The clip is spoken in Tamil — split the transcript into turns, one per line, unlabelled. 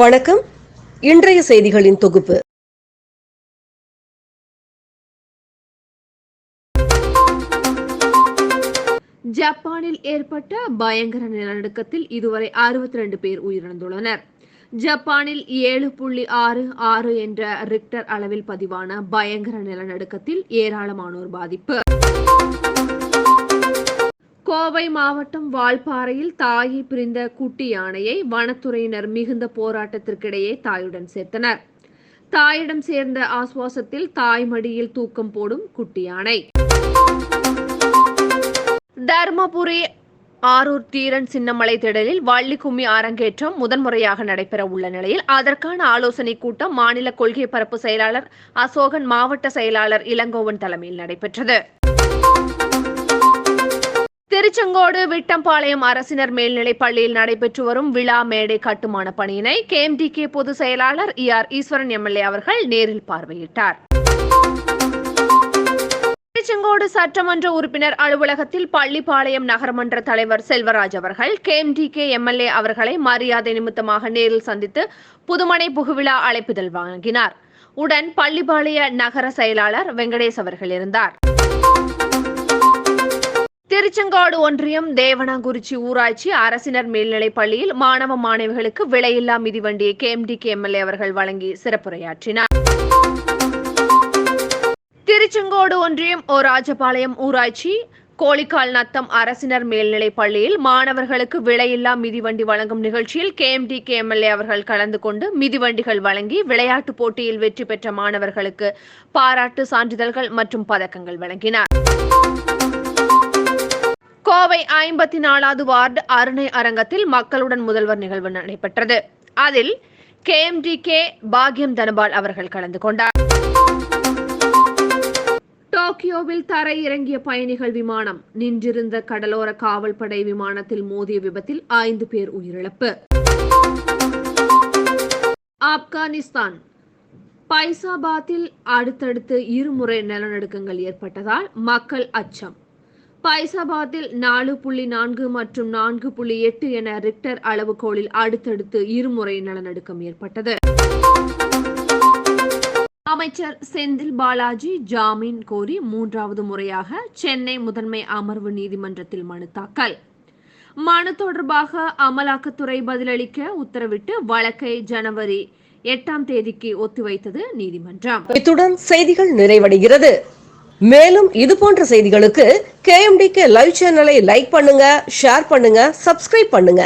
வணக்கம். இன்றைய செய்திகளின் தொகுப்பு.
ஜப்பானில் ஏற்பட்ட பயங்கர நிலநடுக்கத்தில் இதுவரை அறுபத்தி ரெண்டு பேர் உயிரிழந்துள்ளனர். ஜப்பானில் ஏழு புள்ளி ஆறு ஆறு என்ற ரிக்டர் அளவில் பதிவான பயங்கர நிலநடுக்கத்தில் ஏராளமானோர் பாதிப்பு. கோவை மாவட்டம் வால்பாறையில் தாயை பிரிந்த குட்டி யானையை வனத்துறையினர் மிகுந்த போராட்டத்திற்கிடையே தாயுடன் சேர்த்தனர். தாயிடம் சேர்ந்த ஆசுவாசத்தில் தாய் மடியில் தூக்கம் போடும் குட்டி யானை. தர்மபுரி ஆரூர் தீரன் சின்னமலை திடலில் வள்ளி கும்மி அரங்கேற்றம் முதன்முறையாக நடைபெற உள்ள நிலையில் அதற்கான ஆலோசனை கூட்டம் மாநில கொள்கை பரப்பு செயலாளர் அசோகன் மாவட்ட செயலாளர் இளங்கோவன் தலைமையில் நடைபெற்றது. திருச்செங்கோடு விட்டம்பாளையம் அரசினர் மேல்நிலைப் பள்ளியில் நடைபெற்று வரும் விழா மேடை கட்டுமான பணியினை கேஎம்டிகே பொதுச் செயலாளர் இ ஆர் ஈஸ்வரன் எம்எல்ஏ அவர்கள் நேரில் பார்வையிட்டார். திருச்செங்கோடு சட்டமன்ற உறுப்பினர் அலுவலகத்தில் பள்ளிப்பாளையம் நகரமன்ற தலைவர் செல்வராஜ் அவர்கள் கேஎம்டிகே எம்எல்ஏ அவர்களை மரியாதை நிமித்தமாக நேரில் சந்தித்து புதுமனை புகுவிழா அழைப்புதல் வழங்கினார் உடன் பள்ளிப்பாளைய நகர செயலாளர் வெங்கடேஷ் அவர்கள் இருந்தார். திருச்செங்காடு ஒன்றியம் தேவனாங்குறிச்சி ஊராட்சி அரசினர் மேல்நிலைப் பள்ளியில் மாணவ மாணவிகளுக்கு விலையில்லா மிதிவண்டியை கேஎம்டிகே எம்எல்ஏ அவர்கள் வழங்கி சிறப்புரையாற்றினார். திருச்செங்கோடு ஒன்றியம் ஓ ராஜபாளையம் ஊராட்சி கோழிக்கால் நத்தம் அரசினர் மேல்நிலைப் பள்ளியில் மாணவர்களுக்கு விலையில்லா மிதிவண்டி வழங்கும் நிகழ்ச்சியில் கேஎம்டிகே எம்எல்ஏ அவர்கள் கலந்து கொண்டு மிதிவண்டிகள் வழங்கி விளையாட்டுப் போட்டியில் வெற்றி பெற்ற மாணவர்களுக்கு பாராட்டு சான்றிதழ்கள் மற்றும் பதக்கங்கள் வழங்கினார். கோவை ஐம்பத்தி நாலாவது வார்டு அருணை அரங்கத்தில் மக்களுடன் முதல்வர் நிகழ்வு நடைபெற்றது. அதில் கேஎம்டிகே பாக்யம் தனபால் அவர்கள் கலந்து கொண்டார். டோக்கியோவில் தரை இறங்கிய பயணிகள் விமானம் நின்றிருந்த கடலோர காவல்படை விமானத்தில் மோதிய விபத்தில் ஐந்து பேர் உயிரிழப்பு. ஆப்கானிஸ்தான். பைசாபாத்தில் அடுத்தடுத்து இருமுறை நிலநடுக்கங்கள் ஏற்பட்டதால் மக்கள் அச்சம். பைசாபாத்தில் நாலு புள்ளி நான்கு மற்றும் நான்கு புள்ளி எட்டு என ரிக்டர் அளவுகோலில் அடுத்தடுத்து இருமுறை நிலநடுக்கம் ஏற்பட்டது. அமைச்சர் செந்தில் பாலாஜி ஜாமீன் கோரி மூன்றாவது முறையாக சென்னை முதன்மை அமர்வு நீதிமன்றத்தில் மனு தாக்கல். மனு தொடர்பாக அமலாக்கத்துறை பதிலளிக்க உத்தரவிட்டு வழக்கை ஜனவரி எட்டாம் தேதிக்கு ஒத்திவைத்தது நீதிமன்றம்.
இத்துடன் செய்திகள் நிறைவடைகிறது. மேலும் இது போன்ற செய்திகளுக்கு கேஎம்டிக்கு லைவ் சேனலை லைக் பண்ணுங்க ஷேர் பண்ணுங்க சப்ஸ்கிரைப் பண்ணுங்க.